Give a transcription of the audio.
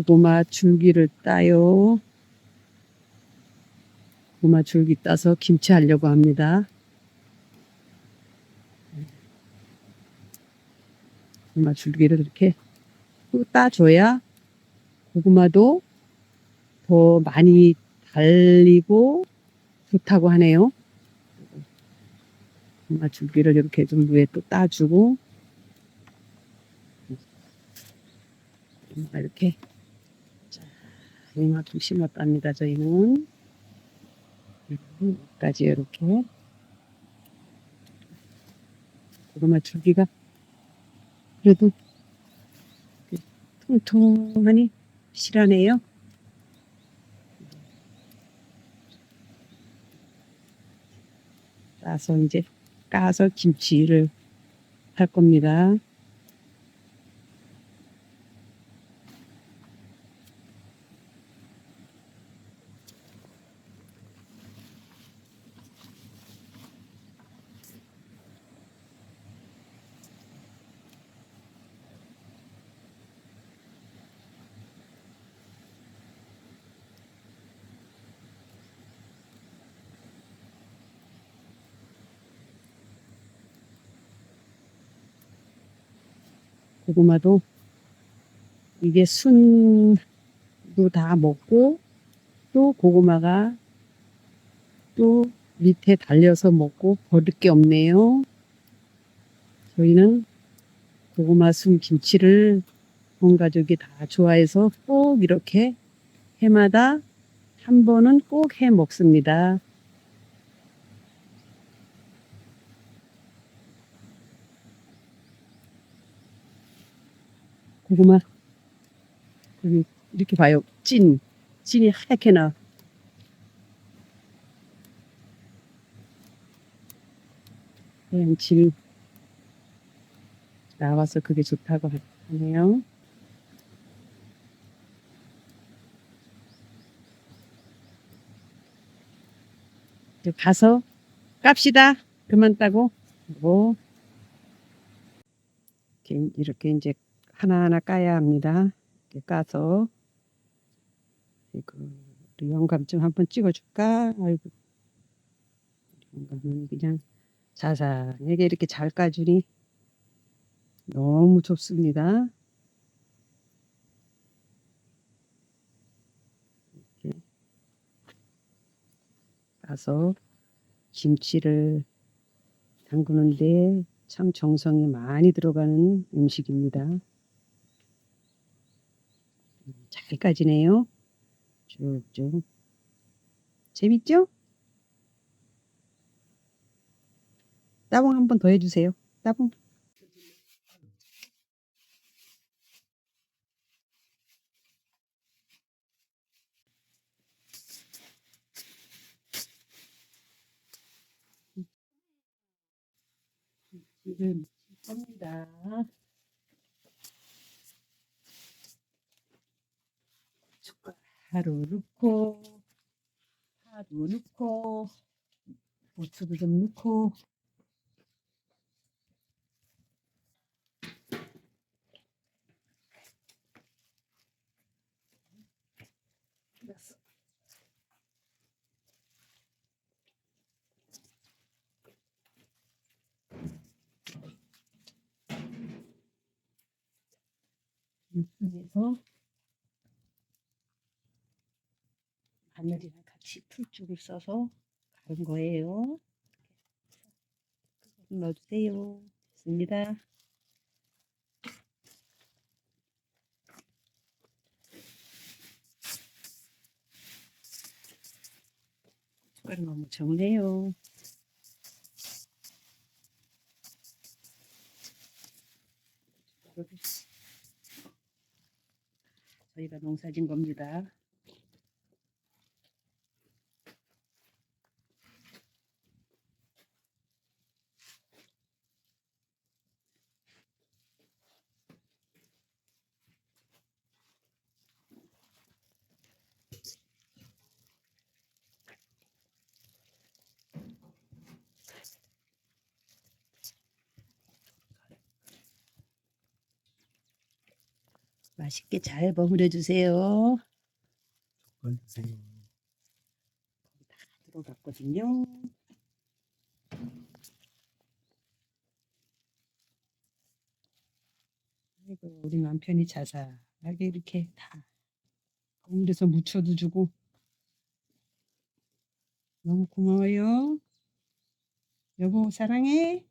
고구마 줄기를 따요. 고구마 줄기 따서 김치 하려고 합니다. 고구마 줄기를 이렇게 또 따줘야 고구마도 더 많이 달리고 좋다고 하네요. 고구마 줄기를 이렇게 좀 위에 또 따주고 이렇게 자, 이만큼 심었답니다. 저희는 여기까지 이렇게 고구마 줄기가 그래도 통통하니 실하네요. 따서 이제 까서 김치를 할 겁니다. 고구마도 이게 순도 다 먹고 또 고구마가 또 밑에 달려서 먹고 버릴 게 없네요. 저희는 고구마 순 김치를 온 가족이 다 좋아해서 꼭 이렇게 해마다 한 번은 꼭 해 먹습니다. 고구마 여기 이렇게 봐요. 찐 찐이 하얗게 나. 그냥 질 나와서 그게 좋다고 하네요. 이제 가서 깝시다. 그만 따고. 뭐 이렇게, 이제 하나하나 까야 합니다. 이렇게 까서 이거 영감 좀 한번 찍어줄까? 아이고 영감은 그냥 자상하게 이렇게 잘 까주니 너무 좋습니다. 이렇게 까서 김치를 담그는데 참 정성이 많이 들어가는 음식입니다. 잘 까지네요. 쭉쭉. 재밌죠? 따봉 한 번 더 해주세요. 따봉. 지금 겁니다. 가루 넣고 파도 넣고 고추도 좀 넣고 됐어. 이쪽에서 바늘이랑 같이 풀줄을 써서 가른 거예요. 넣어주세요. 됐습니다. 숟가락 너무 적네요. 저희가 농사진 겁니다. 맛있게 잘 버무려 주세요. 걸주세요. 들어갔거든요. 아이고, 우리 남편이 자상하게 이렇게 다 버무려서 무쳐도 주고 너무 고마워요. 여보 사랑해.